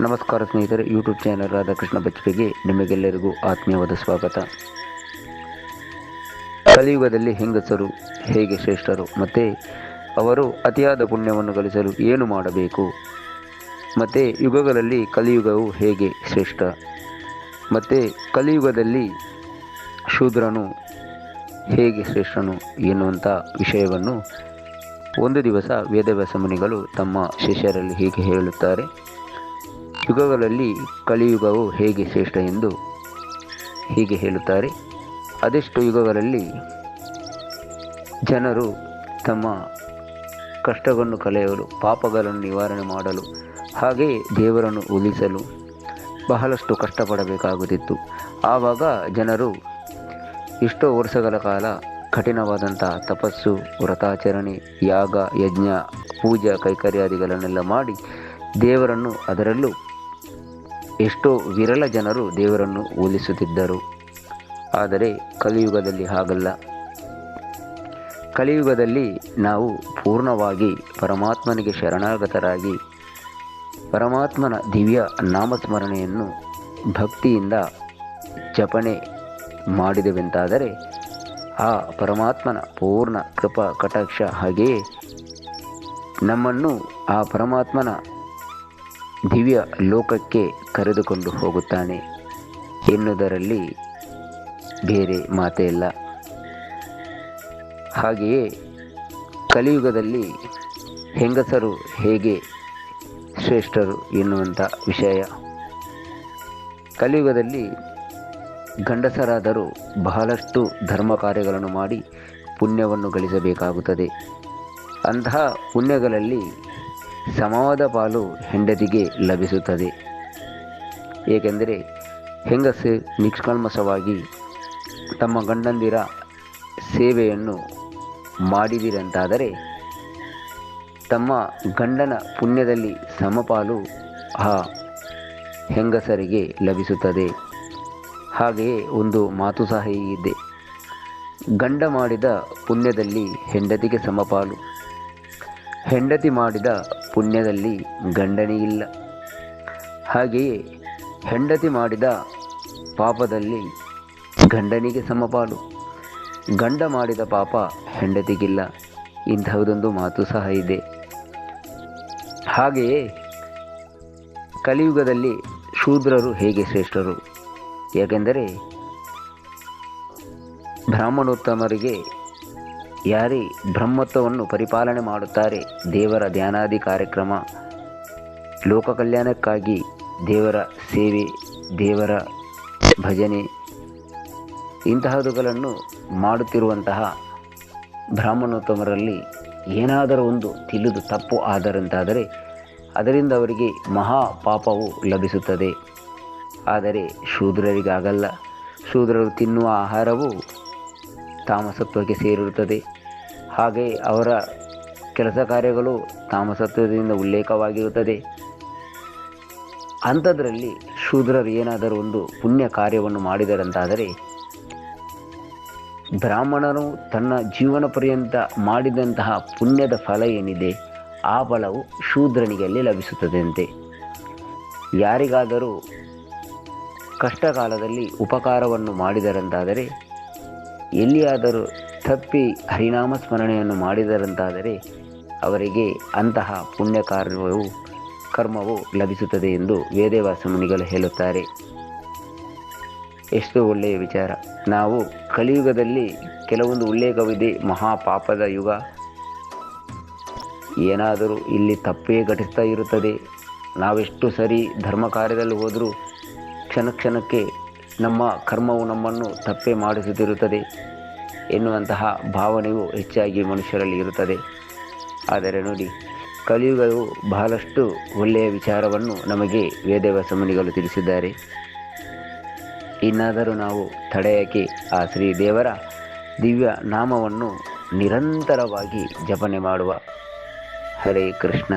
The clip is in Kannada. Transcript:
ನಮಸ್ಕಾರ ಸ್ನೇಹಿತರೆ ಯೂಟ್ಯೂಬ್ ಚಾನಲ್ ರಾಧಾಕೃಷ್ಣ ಬಚ್ಚಪಿಗೆ ನಿಮಗೆಲ್ಲರಿಗೂ ಆತ್ಮೀಯವಾದ ಸ್ವಾಗತ. ಕಲಿಯುಗದಲ್ಲಿ ಹೆಂಗಸರು ಹೇಗೆ ಶ್ರೇಷ್ಠರು, ಮತ್ತು ಅವರು ಅತಿಯಾದ ಪುಣ್ಯವನ್ನು ಗಳಿಸಲು ಏನು ಮಾಡಬೇಕು, ಮತ್ತು ಯುಗಗಳಲ್ಲಿ ಕಲಿಯುಗವು ಹೇಗೆ ಶ್ರೇಷ್ಠ, ಮತ್ತು ಕಲಿಯುಗದಲ್ಲಿ ಶೂದ್ರನು ಹೇಗೆ ಶ್ರೇಷ್ಠನು ಎನ್ನುವಂಥ ವಿಷಯವನ್ನು ಒಂದು ದಿವಸ ವೇದವ್ಯಾಸ ಮುನಿಗಳು ತಮ್ಮ ಶಿಷ್ಯರಲ್ಲಿ ಹೀಗೆ ಹೇಳುತ್ತಾರೆ. ಯುಗಗಳಲ್ಲಿ ಕಲಿಯುಗವು ಹೇಗೆ ಶ್ರೇಷ್ಠ ಎಂದು ಹೀಗೆ ಹೇಳುತ್ತಾರೆ. ಅದೆಷ್ಟು ಯುಗಗಳಲ್ಲಿ ಜನರು ತಮ್ಮ ಕಷ್ಟವನ್ನು ಕಳೆಯಲು, ಪಾಪಗಳನ್ನು ನಿವಾರಣೆ ಮಾಡಲು ಹಾಗೆಯೇ ದೇವರನ್ನು ಉಳಿಸಲು ಬಹಳಷ್ಟು ಕಷ್ಟಪಡಬೇಕಾಗುತ್ತಿತ್ತು. ಆವಾಗ ಜನರು ಎಷ್ಟೋ ವರ್ಷಗಳ ಕಾಲ ಕಠಿಣವಾದಂಥ ತಪಸ್ಸು, ವ್ರತಾಚರಣೆ, ಯಾಗ, ಯಜ್ಞ, ಪೂಜಾ, ಕೈಕರ್ಯಾದಿಗಳನ್ನೆಲ್ಲ ಮಾಡಿ ದೇವರನ್ನು ಅದರಲ್ಲೂ ಎಷ್ಟೋ ವಿರಳ ಜನರು ದೇವರನ್ನು ಹೋಲಿಸುತ್ತಿದ್ದರು ಆದರೆ ಕಲಿಯುಗದಲ್ಲಿ ಹಾಗಲ್ಲ. ಕಲಿಯುಗದಲ್ಲಿ ನಾವು ಪೂರ್ಣವಾಗಿ ಪರಮಾತ್ಮನಿಗೆ ಶರಣಾಗತರಾಗಿ, ಪರಮಾತ್ಮನ ದಿವ್ಯ ನಾಮಸ್ಮರಣೆಯನ್ನು ಭಕ್ತಿಯಿಂದ ಜಪಣೆ ಮಾಡಿದೆವೆಂತಾದರೆ, ಆ ಪರಮಾತ್ಮನ ಪೂರ್ಣ ಕೃಪಾ ಕಟಾಕ್ಷ ಹಾಗೆಯೇ ನಮ್ಮನ್ನು ಆ ಪರಮಾತ್ಮನ ದಿವ್ಯ ಲೋಕಕ್ಕೆ ಕರೆದುಕೊಂಡು ಹೋಗುತ್ತಾನೆ ಎನ್ನುವುದರಲ್ಲಿ ಬೇರೆ ಮಾತೇ ಇಲ್ಲ ಹಾಗೆಯೇ ಕಲಿಯುಗದಲ್ಲಿ ಹೆಂಗಸರು ಹೇಗೆ ಶ್ರೇಷ್ಠರು ಎನ್ನುವಂಥ ವಿಷಯ. ಕಲಿಯುಗದಲ್ಲಿ ಗಂಡಸರಾದರೂ ಬಹಳಷ್ಟು ಧರ್ಮ ಕಾರ್ಯಗಳನ್ನು ಮಾಡಿ ಪುಣ್ಯವನ್ನು ಗಳಿಸಬೇಕಾಗುತ್ತದೆ. ಅಂತಹ ಪುಣ್ಯಗಳಲ್ಲಿ ಸಮವಾದ ಪಾಲು ಹೆಂಡತಿಗೆ ಲಭಿಸುತ್ತದೆ. ಏಕೆಂದರೆ ಹೆಂಗಸು ನಿಷ್ಕಲ್ಮಸವಾಗಿ ತಮ್ಮ ಗಂಡಂದಿರ ಸೇವೆಯನ್ನು ಮಾಡಿದಿರಂತಾದರೆ ತಮ್ಮ ಗಂಡನ ಪುಣ್ಯದಲ್ಲಿ ಸಮಪಾಲು ಆ ಹೆಂಗಸರಿಗೆ ಲಭಿಸುತ್ತದೆ. ಹಾಗೆಯೇ ಒಂದು ಮಾತು ಸಹ ಹೀಗಿದೆ ಗಂಡ ಮಾಡಿದ ಪುಣ್ಯದಲ್ಲಿ ಹೆಂಡತಿಗೆ ಸಮಪಾಲು. ಹೆಂಡತಿ ಮಾಡಿದ ಪುಣ್ಯದಲ್ಲಿ ಗಂಡನಿಗಿಲ್ಲ ಹಾಗೆಯೇ ಹೆಂಡತಿ ಮಾಡಿದ ಪಾಪದಲ್ಲಿ ಗಂಡನಿಗೆ ಸಮಪಾಲು. ಗಂಡ ಮಾಡಿದ ಪಾಪ ಹೆಂಡತಿಗಿಲ್ಲ. ಇಂಥದೊಂದು ಮಾತು ಸಹ ಇದೆ. ಹಾಗೆಯೇ ಕಲಿಯುಗದಲ್ಲಿ ಶೂದ್ರರು ಹೇಗೆ ಶ್ರೇಷ್ಠರು? ಏಕೆಂದರೆ ಬ್ರಾಹ್ಮಣೋತ್ತಮರಿಗೆ ಯಾರೇ ಬ್ರಹ್ಮತ್ವವನ್ನು ಪರಿಪಾಲನೆ ಮಾಡುತ್ತಾರೆ, ದೇವರ ಧ್ಯಾನಾದಿ ಕಾರ್ಯಕ್ರಮ, ಲೋಕ ಕಲ್ಯಾಣಕ್ಕಾಗಿ ದೇವರ ಸೇವೆ, ದೇವರ ಭಜನೆ, ಇಂತಹದುಗಳನ್ನು ಮಾಡುತ್ತಿರುವಂತಹ ಬ್ರಾಹ್ಮಣೋತ್ತಮರಲ್ಲಿ ಏನಾದರೂ ಒಂದು ತಿಳಿದು ತಪ್ಪು ಆದರಂತಾದರೆ ಅದರಿಂದ ಅವರಿಗೆ ಮಹಾ ಪಾಪವು ಲಭಿಸುತ್ತದೆ. ಆದರೆ ಶೂದ್ರರಿಗಾಗಲ್ಲ. ಶೂದ್ರರು ತಿನ್ನುವ ಆಹಾರವು ತಾಮಸತ್ವಕ್ಕೆ ಸೇರಿರುತ್ತದೆ. ಹಾಗೆ ಅವರ ಕೆಲಸ ಕಾರ್ಯಗಳು ತಾಮಸತ್ವದಿಂದ ಉಲ್ಲೇಖವಾಗಿರುತ್ತದೆ. ಅಂಥದ್ರಲ್ಲಿ ಶೂದ್ರರು ಏನಾದರೂ ಒಂದು ಪುಣ್ಯ ಕಾರ್ಯವನ್ನು ಮಾಡಿದರಂತಾದರೆ ಬ್ರಾಹ್ಮಣನು ತನ್ನ ಜೀವನ ಪರ್ಯಂತ ಮಾಡಿದಂತಹ ಪುಣ್ಯದ ಫಲ ಏನಿದೆ, ಆ ಫಲವು ಶೂದ್ರನಿಗೆ ಅಲ್ಲಿ ಲಭಿಸುತ್ತದಂತೆ. ಯಾರಿಗಾದರೂ ಕಷ್ಟಕಾಲದಲ್ಲಿ ಉಪಕಾರವನ್ನು ಮಾಡಿದರಂತಾದರೆ ಎಲ್ಲಿಯಾದರೂ ತಪ್ಪಿ ಹರಿನಾಮ ಸ್ಮರಣೆಯನ್ನು ಮಾಡಿದರಂತಾದರೆ ಅವರಿಗೆ ಅಂತಹ ಪುಣ್ಯ ಕಾರ್ಯವು ಕರ್ಮವು ಲಭಿಸುತ್ತದೆ ಎಂದು ವೇದವ್ಯಾಸ ಮುನಿಗಳು ಹೇಳುತ್ತಾರೆ. ಎಷ್ಟು ಒಳ್ಳೆಯ ವಿಚಾರ. ನಾವು ಕಲಿಯುಗದಲ್ಲಿ ಕೆಲವೊಂದು ಉಲ್ಲೇಖವಿದೆ, ಮಹಾಪಾಪದ ಯುಗ. ಏನಾದರೂ ಇಲ್ಲಿ ತಪ್ಪೇ ಘಟಿಸ್ತಾ ಇರುತ್ತದೆ. ನಾವೆಷ್ಟು ಸರಿ ಧರ್ಮ ಕಾರ್ಯದಲ್ಲಿ ಹೋದರೂ ಕ್ಷಣ ಕ್ಷಣಕ್ಕೆ ನಮ್ಮ ಕರ್ಮವು ನಮ್ಮನ್ನು ತಪ್ಪೇ ಮಾಡಿಸುತ್ತಿರುತ್ತದೆ ಎನ್ನುವಂತಹ ಭಾವನೆಯು ಹೆಚ್ಚಾಗಿ ಮನುಷ್ಯರಲ್ಲಿ ಇರುತ್ತದೆ. ಆದರೆ ನೋಡಿ, ಕಲಿಯುಗವು ಬಹಳಷ್ಟು ಒಳ್ಳೆಯ ವಿಚಾರವನ್ನು ನಮಗೆ ವೇದವ್ಯಾಸ ಮುನಿಗಳು ತಿಳಿಸಿದ್ದಾರೆ. ಇನ್ನಾದರೂ ನಾವು ತಡೆಯಕೆ ಆ ಶ್ರೀ ದೇವರ ದಿವ್ಯ ನಾಮವನ್ನು ನಿರಂತರವಾಗಿ ಜಪನೆ ಮಾಡುವ ಹರೇ ಕೃಷ್ಣ.